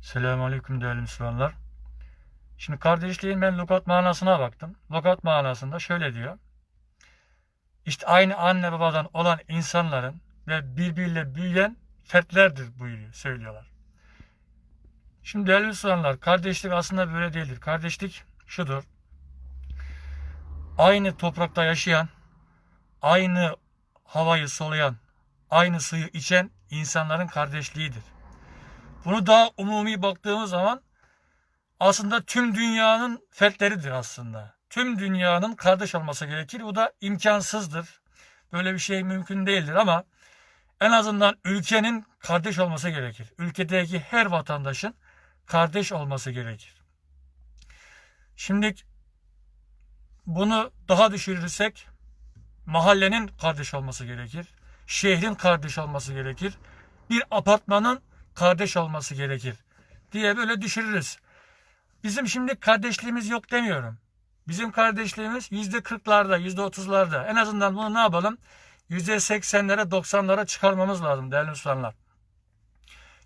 Selamünaleyküm değerli Müslümanlar. Şimdi kardeşliğin ben lokat manasına baktım. Lokat manasında şöyle diyor. İşte aynı anne babadan olan insanların ve birbiriyle büyüyen fertlerdir buyuruyor, söylüyorlar. Şimdi değerli Müslümanlar, kardeşlik aslında böyle değildir. Kardeşlik şudur. Aynı toprakta yaşayan, aynı havayı soluyan, aynı suyu içen insanların kardeşliğidir. Bunu daha umumi baktığımız zaman aslında tüm dünyanın fertleridir aslında. Tüm dünyanın kardeş olması gerekir. Bu da imkansızdır. Böyle bir şey mümkün değildir ama en azından ülkenin kardeş olması gerekir. Ülkedeki her vatandaşın kardeş olması gerekir. Şimdi bunu daha düşürürsek mahallenin kardeş olması gerekir. Şehrin kardeş olması gerekir. Bir apartmanın kardeş olması gerekir diye böyle düşürürüz. Bizim şimdi kardeşliğimiz yok demiyorum. Bizim kardeşliğimiz yüzde kırklarda, yüzde otuzlarda. En azından bunu ne yapalım? Yüzde seksenlere, doksanlara çıkarmamız lazım değerli Müslümanlar.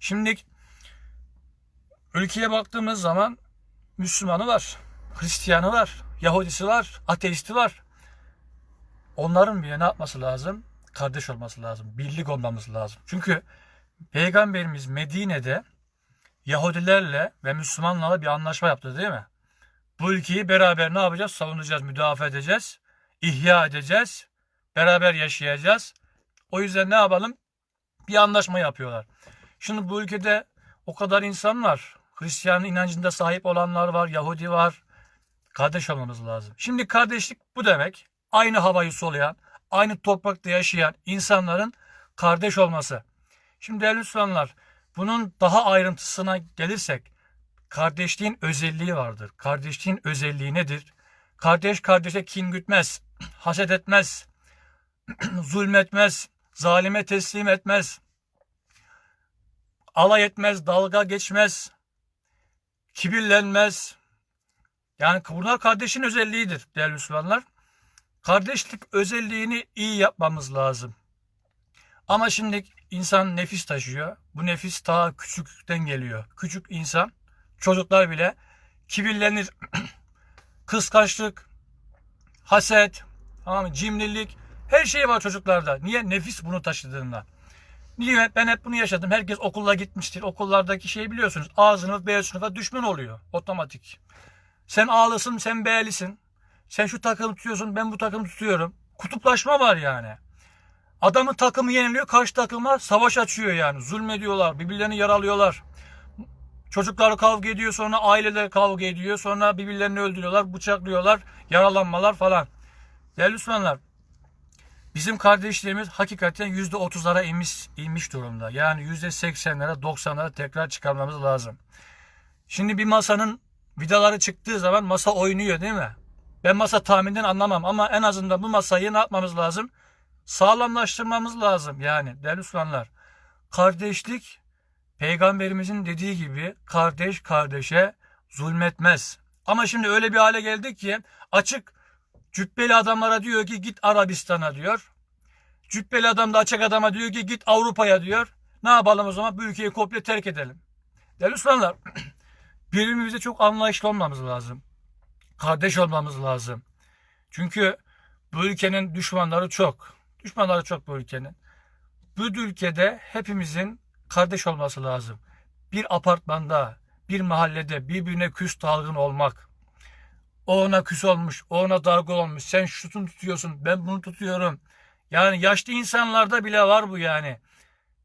Şimdi ülkeye baktığımız zaman Müslümanı var, Hristiyanı var, Yahudisi var, ateisti var. Onların bile ne yapması lazım? Kardeş olması lazım. Birlik olmamız lazım. Çünkü Peygamberimiz Medine'de Yahudilerle ve Müslümanlarla bir anlaşma yaptı değil mi? Bu ülkeyi beraber ne yapacağız? Savunacağız, müdafaa edeceğiz, ihya edeceğiz, beraber yaşayacağız. O yüzden ne yapalım? Bir anlaşma yapıyorlar. Şimdi bu ülkede o kadar insan var. Hristiyan inancında sahip olanlar var, Yahudi var. Kardeş olmamız lazım. Şimdi kardeşlik bu demek. Aynı havayı soluyan, aynı toprakta yaşayan insanların kardeş olması. Şimdi değerli Müslümanlar, bunun daha ayrıntısına gelirsek, kardeşliğin özelliği vardır. Kardeşliğin özelliği nedir? Kardeş kardeşe kin gütmez, haset etmez, zulmetmez, zalime teslim etmez, alay etmez, dalga geçmez, kibirlenmez. Yani bunlar kardeşin özelliğidir değerli Müslümanlar. Kardeşlik özelliğini iyi yapmamız lazım. Ama şimdi insan nefis taşıyor. Bu nefis daha küçükten geliyor. Küçük insan, çocuklar bile kibirlenir. Kıskançlık, haset, tamam cimrilik, her şey var çocuklarda. Niye? Nefis bunu taşıdığında. Niye? Ben hep bunu yaşadım. Herkes okula gitmiştir. Okullardaki şeyi biliyorsunuz. A sınıf, B sınıfa düşman oluyor. Otomatik. Sen A'lısın, sen B'lisin. Sen şu takımı tutuyorsun, ben bu takımı tutuyorum. Kutuplaşma var yani. Adamın takımı yeniliyor, karşı takıma savaş açıyor yani. Zulmediyorlar, birbirlerini yaralıyorlar. Çocuklar kavga ediyor, sonra aileler kavga ediyor, sonra birbirlerini öldürüyorlar, bıçaklıyorlar, yaralanmalar falan. Değerli Müslümanlar, bizim kardeşlerimiz hakikaten yüzde otuzlara inmiş, inmiş durumda. Yani yüzde seksenlere, doksanlara tekrar çıkarmamız lazım. Şimdi bir masanın vidaları çıktığı zaman masa oynuyor değil mi? Ben masa tahminden anlamam ama en azından bu masayı ne yapmamız lazım? Sağlamlaştırmamız lazım yani değerli Müslümanlar. Kardeşlik peygamberimizin dediği gibi kardeş kardeşe zulmetmez. Ama şimdi öyle bir hale geldik ki açık cübbeli adamlara diyor ki git Arabistan'a diyor. Cübbeli adam da açık adama diyor ki git Avrupa'ya diyor. Ne yapalım o zaman? Bu ülkeyi komple terk edelim. Değerli Müslümanlar birbirimize çok anlayışlı olmamız lazım. Kardeş olmamız lazım. Çünkü bu ülkenin düşmanları çok. Düşmanları çok bu ülkenin. Bu ülkede hepimizin kardeş olması lazım. Bir apartmanda, bir mahallede birbirine küs dalgın olmak. O ona küs olmuş, o ona dargın olmuş. Sen şutunu tutuyorsun, ben bunu tutuyorum. Yani yaşlı insanlarda bile var bu yani.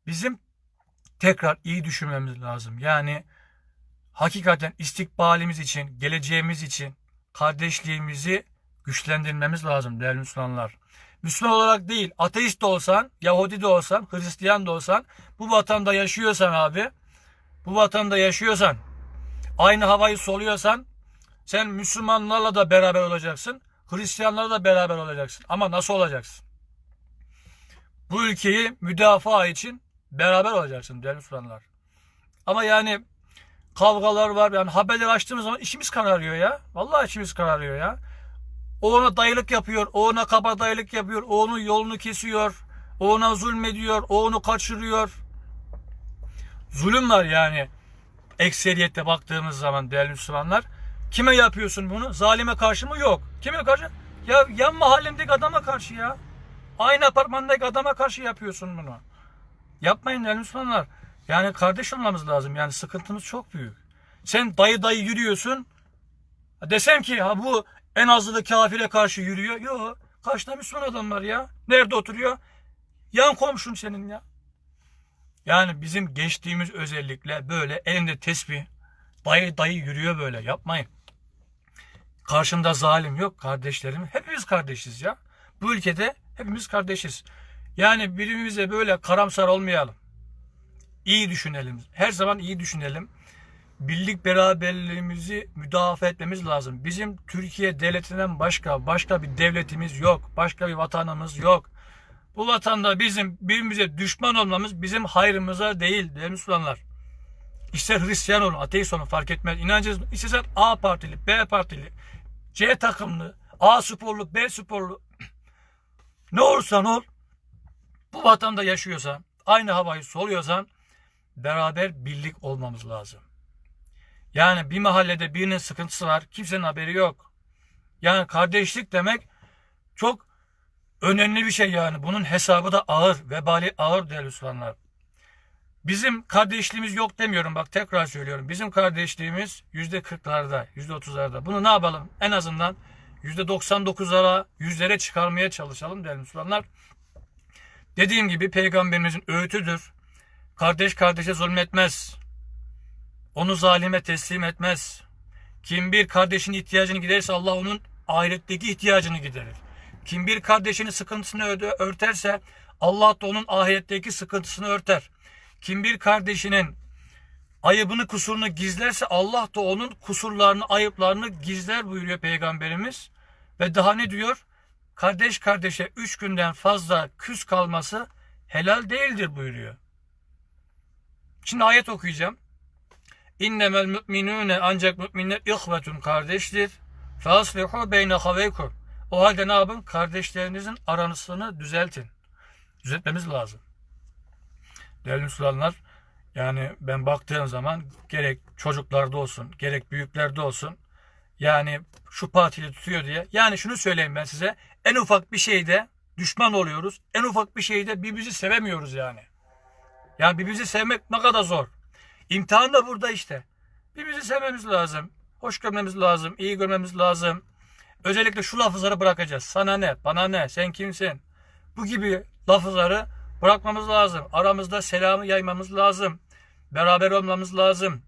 Bizim tekrar iyi düşünmemiz lazım. Yani hakikaten istikbalimiz için, geleceğimiz için kardeşliğimizi güçlendirmemiz lazım değerli Müslümanlar. Müslüman olarak değil, ateist de olsan, Yahudi de olsan, Hristiyan da olsan, bu vatanda yaşıyorsan abi, bu vatanda yaşıyorsan, aynı havayı soluyorsan, sen Müslümanlarla da beraber olacaksın, Hristiyanlarla da beraber olacaksın. Ama nasıl olacaksın? Bu ülkeyi müdafaa için beraber olacaksın değerli Müslümanlar. Ama yani kavgalar var. Yani haberleri açtığımız zaman işimiz kararıyor ya. Vallahi işimiz kararıyor ya. O ona dayılık yapıyor. O ona kaba dayılık yapıyor. O onun yolunu kesiyor. O ona zulmediyor. O onu kaçırıyor. Zulüm var yani. ekseriyette baktığımız zaman değerli Müslümanlar. Kime yapıyorsun bunu? Zalime karşı mı? Yok. Kime karşı? Ya yan mahallendeki adama karşı ya. Aynı apartmandaki adama karşı yapıyorsun bunu. Yapmayın değerli Müslümanlar. Yani kardeş olmamız lazım. Yani sıkıntımız çok büyük. Sen dayı dayı yürüyorsun. Desem ki ha bu en azılı kafire karşı yürüyor. Yok. Karşıda Müslüman adam var ya. Nerede oturuyor? Yan komşun senin ya. Yani bizim geçtiğimiz özellikle böyle elinde tesbih dayı dayı yürüyor böyle yapmayın. Karşımda zalim yok kardeşlerim. Hepimiz kardeşiz ya. Bu ülkede hepimiz kardeşiz. Yani birbirimize böyle karamsar olmayalım. İyi düşünelim. Her zaman iyi düşünelim. Birlik beraberliğimizi müdafaa etmemiz lazım. Bizim Türkiye devletinden başka başka bir devletimiz yok. Başka bir vatanımız yok. Bu vatanda bizim birbirimize düşman olmamız bizim hayrımıza değil değerli Müslümanlar. İster Hristiyan olun, ateist olun fark etmez. İnancınız istersen A partili, B partili, C takımlı, A sporlu, B sporlu. Ne olursan ol, bu vatanda yaşıyorsan, aynı havayı soluyorsan beraber birlik olmamız lazım. Yani bir mahallede birinin sıkıntısı var, kimsenin haberi yok. Yani kardeşlik demek çok önemli bir şey yani. Bunun hesabı da ağır, vebali ağır değerli Müslümanlar. Bizim kardeşliğimiz yok demiyorum bak tekrar söylüyorum. Bizim kardeşliğimiz yüzde kırklarda, yüzde otuzlarda. Bunu ne yapalım? En azından yüzde doksan dokuzlara, yüzlere çıkarmaya çalışalım değerli Müslümanlar. Dediğim gibi peygamberimizin öğütüdür. Kardeş kardeşe zulmetmez. Onu zalime teslim etmez. Kim bir kardeşin ihtiyacını giderirse Allah onun ahiretteki ihtiyacını giderir. Kim bir kardeşinin sıkıntısını örterse Allah da onun ahiretteki sıkıntısını örter. Kim bir kardeşinin ayıbını kusurunu gizlerse Allah da onun kusurlarını ayıplarını gizler buyuruyor Peygamberimiz. Ve daha ne diyor? Kardeş kardeşe üç günden fazla küs kalması helal değildir buyuruyor. Şimdi ayet okuyacağım. İnnemel müminune ancak müminler ihvetun kardeştir. Faslihu beyne haveykum. O halde ne yapın? Kardeşlerinizin aranısını düzeltin. Düzeltmemiz lazım. Değerli Müslümanlar, yani ben baktığım zaman gerek çocuklarda olsun, gerek büyüklerde olsun, yani şu partili tutuyor diye. Yani şunu söyleyeyim ben size. En ufak bir şeyde düşman oluyoruz. En ufak bir şeyde birbirimizi sevemiyoruz yani. Yani birbirimizi sevmek ne kadar zor. İmtihan da burada işte. Birbirimizi sevmemiz lazım. Hoş görmemiz lazım. iyi görmemiz lazım. Özellikle şu lafızları bırakacağız. Sana ne? Bana ne? Sen kimsin? Bu gibi lafızları bırakmamız lazım. Aramızda selamı yaymamız lazım. Beraber olmamız lazım.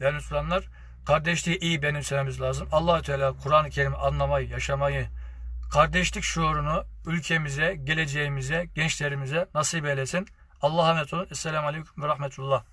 Değerli Müslümanlar, kardeşliği iyi benimsememiz lazım. allah Teala Kur'an-ı Kerim anlamayı, yaşamayı, kardeşlik şuurunu ülkemize, geleceğimize, gençlerimize nasip eylesin. Allah'a emanet olun. Esselamu Aleyküm ve Rahmetullah.